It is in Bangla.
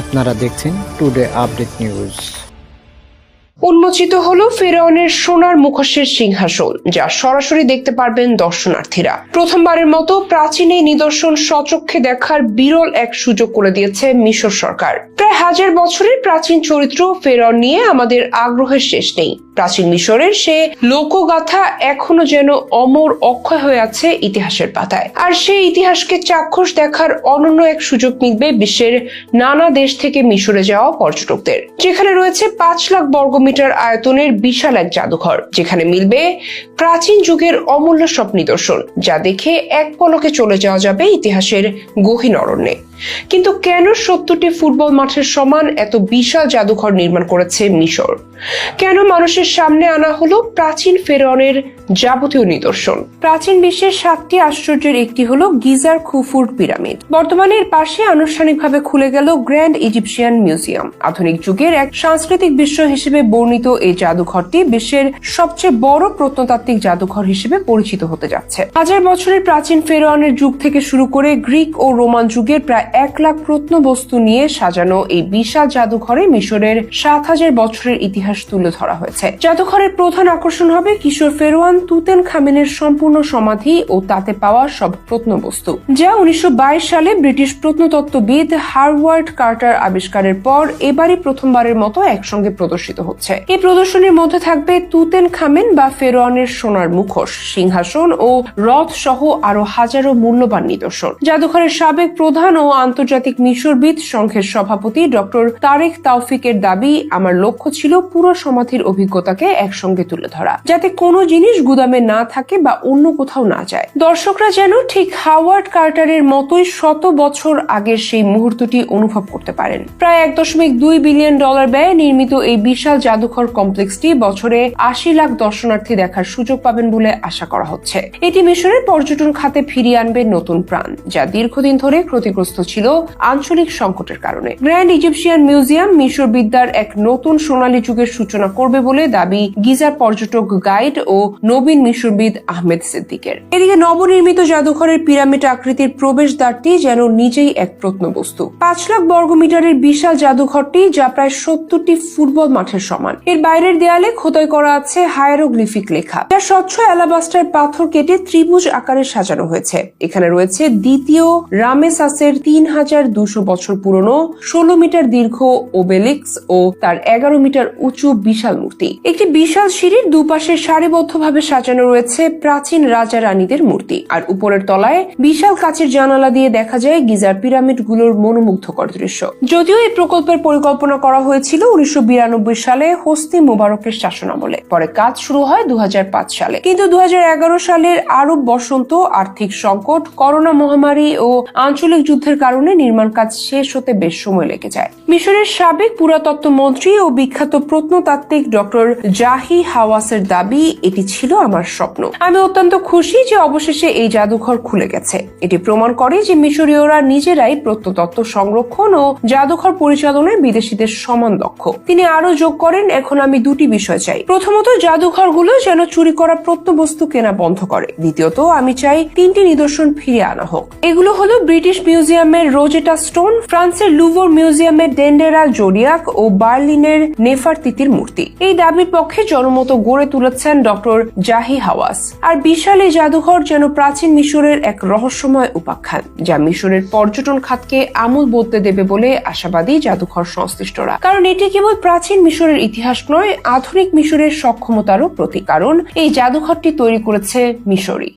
আপনারা দেখছেন টুডে আপডেট নিউজ উন্মোচিত হলো ফেরাউনের সোনার মুখোশের সিংহাসন, যা সরাসরি দেখতে পারবেন দর্শনার্থীরা। প্রথমবারের মতো প্রাচীন এই নিদর্শন সচক্ষে দেখার বিরল এক সুযোগ করে দিয়েছে মিশর সরকার। প্রায় হাজার বছরের প্রাচীন চরিত্র ফেরাউন নিয়ে আমাদের আগ্রহের শেষ নেই। প্রাচীন মিশরের সে লোকগাথা এখনও যেন অমর অক্ষয় হয়ে আছে ইতিহাসের পাতায়। আর সেই ইতিহাসকে চাক্ষুষ দেখার অনন্য এক সুযোগ মিলবে বিশ্বের নানা দেশ থেকে মিশরে যাওয়া পর্যটকদের। যেখানে রয়েছে পাঁচ লাখ বর্গমিটার আয়তনের বিশাল এক জাদুঘর, যেখানে মিলবে প্রাচীন যুগের অমূল্য সব নিদর্শন, যা দেখে এক পলকে চলে যাওয়া যাবে ইতিহাসের গহীন অরণ্যে। কিন্তু কেন সত্তরটি ফুটবল মাঠের সমান এত বিশাল জাদুঘর নির্মাণ করেছে মিশর? কেন মানুষের সামনে আনা হলো প্রাচীন ফেরনের যাবতীয় নিদর্শন? প্রাচীন বিশ্বের সাতটি আশ্চর্যের একটি হলো গিজার খুফুর পিরামিড। বর্তমানে এর পাশে আনুষ্ঠানিকভাবে খুলে গেল গ্র্যান্ড ইজিপশিয়ান মিউজিয়াম। আধুনিক যুগের এক সাংস্কৃতিক বিশ্ব হিসেবে বর্ণিত এই জাদুঘরটি বিশ্বের সবচেয়ে বড় প্রত্নতাত্ত্বিক জাদুঘর হিসেবে পরিচিত হতে যাচ্ছে। হাজার বছরের প্রাচীন ফেরোয়ানের যুগ থেকে শুরু করে গ্রিক ও রোমান যুগের প্রায় এক লাখ প্রত্নবস্তু নিয়ে সাজানো এই বিশাল জাদুঘরে মিশরের সাত হাজার বছরের ইতিহাস তুলে ধরা হয়েছে। জাদুঘরের প্রধান আকর্ষণ হবে কিশোর ফেরোয়ান তুতেন খামেনের সম্পূর্ণ সমাধি ও তাতে পাওয়া সব প্রত্নবস্তু, যা উনিশশো বাইশ সালে ব্রিটিশ প্রত্নতত্ত্ববিদ হারওয়ার্ড কার্টার আবিষ্কারের পর এবারই প্রথমবারের মতো একসঙ্গে প্রদর্শিত হচ্ছে। এই প্রদর্শনীর মধ্যে থাকবে তুতেন খামেন বা ফেরোয়ানের সোনার মুখোশ, সিংহাসন ও রথ সহ আরও হাজারো মূল্যবান নিদর্শন। জাদুঘরের সাবেক প্রধান ও আন্তর্জাতিক মিশরবিদ সংঘের সভাপতি ডক্টর তারেক তাওফিকের দাবি, আমার লক্ষ্য ছিল পুরো সমাধির অভিজ্ঞতাকে একসঙ্গে তুলে ধরা, যাতে কোনো জিনিস গুদামে না থাকে বা অন্য কোথাও না যায়। দর্শকরা যেন ঠিক হাওয়ার্ড কার্টারের মতোই শত বছর আগের সেই মুহূর্তটি অনুভব করতে পারেন। প্রায় এক দশমিক দুই বিলিয়ন ডলার ব্যয়ে নির্মিত এই বিশাল জাদুঘর কমপ্লেক্সটি বছরে আশি লাখ দর্শনার্থী দেখার সুযোগ পাবেন বলে আশা করা হচ্ছে। এটি মিশরের পর্যটন খাতে ফিরিয়ে আনবে নতুন প্রাণ, যা দীর্ঘদিন ধরে ক্ষতিগ্রস্ত ছিল আঞ্চলিক সংকটের কারণে। গ্র্যান্ড ইজিপশিয়ান মিউজিয়াম মিশর বিদ্যার এক নতুন সোনালী যুগের সূচনা করবে বলে দাবি গিজার পর্যটক গাইড ও নবীন মিশরবিদ আহমেদ সিদ্দিকের। এদিকে নবনির্মিত জাদুঘরের পিরামিড আকৃতির প্রবেশদ্বারটি যেন নিজেই এক প্রত্নবস্তু। পাঁচ লাখ বর্গ মিটারের বিশাল জাদুঘরটি যা প্রায় সত্তরটি ফুটবল মাঠের সমান। এর বাইরের দেয়ালে খোদাই করা আছে হায়ারোগ্লিফিক লেখা। যা স্বচ্ছ অ্যালাবাস্টার পাথর কেটে ত্রিভুজ আকারে সাজানো হয়েছে। এখানে রয়েছে দ্বিতীয় রামেসাসের তিন হাজার দুশো বছর পুরনো ষোলো মিটার দীর্ঘ ওবেলিক্স ও তার এগারো মিটার উঁচু বিশাল মূর্তি। একটি বিশাল সিঁড়ির দুপাশে সারিবদ্ধভাবে সাজানো রয়েছে প্রাচীন রাজা রানীদের মূর্তি। আর উপরের তলায় বিশাল কাচের জানালা দিয়ে দেখা যায় গিজার পিরামিডগুলোর মনোমুগ্ধকর দৃশ্য। যদিও এই প্রকল্পের পরিকল্পনা করা হয়েছিল উনিশশো সালে হোস্তি মোবারকের শাসনামলে পরে কাজ শুরু হয় দু হাজার পাঁচ সালে। কিন্তু দু হাজার এগারো সালের আরব বসন্ত আর্থিক সংকট, করোনা মহামারী ও আঞ্চলিক যুদ্ধের কারণে নির্মাণ কাজ শেষ হতে বেশ সময় লেগে যায়। মিশরের সাবেক পুরাতত্ত্ব মন্ত্রী ও বিখ্যাত প্রত্নতাত্ত্বিক ডক্টর জাহি হাওয়াসের দাবি, এটি ছিল আমার স্বপ্ন। আমি অত্যন্ত খুশি যে অবশেষে এই জাদুঘর খুলে গেছে। এটি প্রমাণ করে যে মিশরীয়রা নিজেরাই প্রত্নতত্ত্ব সংরক্ষণ ও জাদুঘর পরিচালনায় বিদেশিদের সমান দক্ষ। তিনি আরও যোগ করেন, এখন আমি দুটি বিষয় চাই। প্রথমত, জাদুঘরগুলো যেন চুরি করা প্রত্নবস্তু কেনা বন্ধ করে। দ্বিতীয়ত, আমি চাই তিনটি নিদর্শন ফিরে আনা হোক। এগুলো হলো ব্রিটিশ মিউজিয়ামের রোজেটা স্টোন, ফ্রান্সের লুভর মিউজিয়ামের ডেন্ডেরা জোডিয়াক ও বার্লিনের নেফারতিতির মূর্তি। এই দাবির পক্ষে জনমত গড়ে তুলেছেন ডক্টর জাহি হাওয়াস। আর বিশাল এই জাদুঘর যেন প্রাচীন মিশরের এক রহস্যময় উপাখ্যান, যা মিশরের পর্যটন খাতকে আমূল বদলে দেবে বলে আশাবাদী জাদুঘর সংশ্লিষ্টরা। কারণ এটি কেবল প্রাচীন মিশরের ইতিহাস নয়, আধুনিক মিশরের সক্ষমতারও প্রতীক। কারণ এই জাদুঘরটি তৈরি করেছে মিশরই।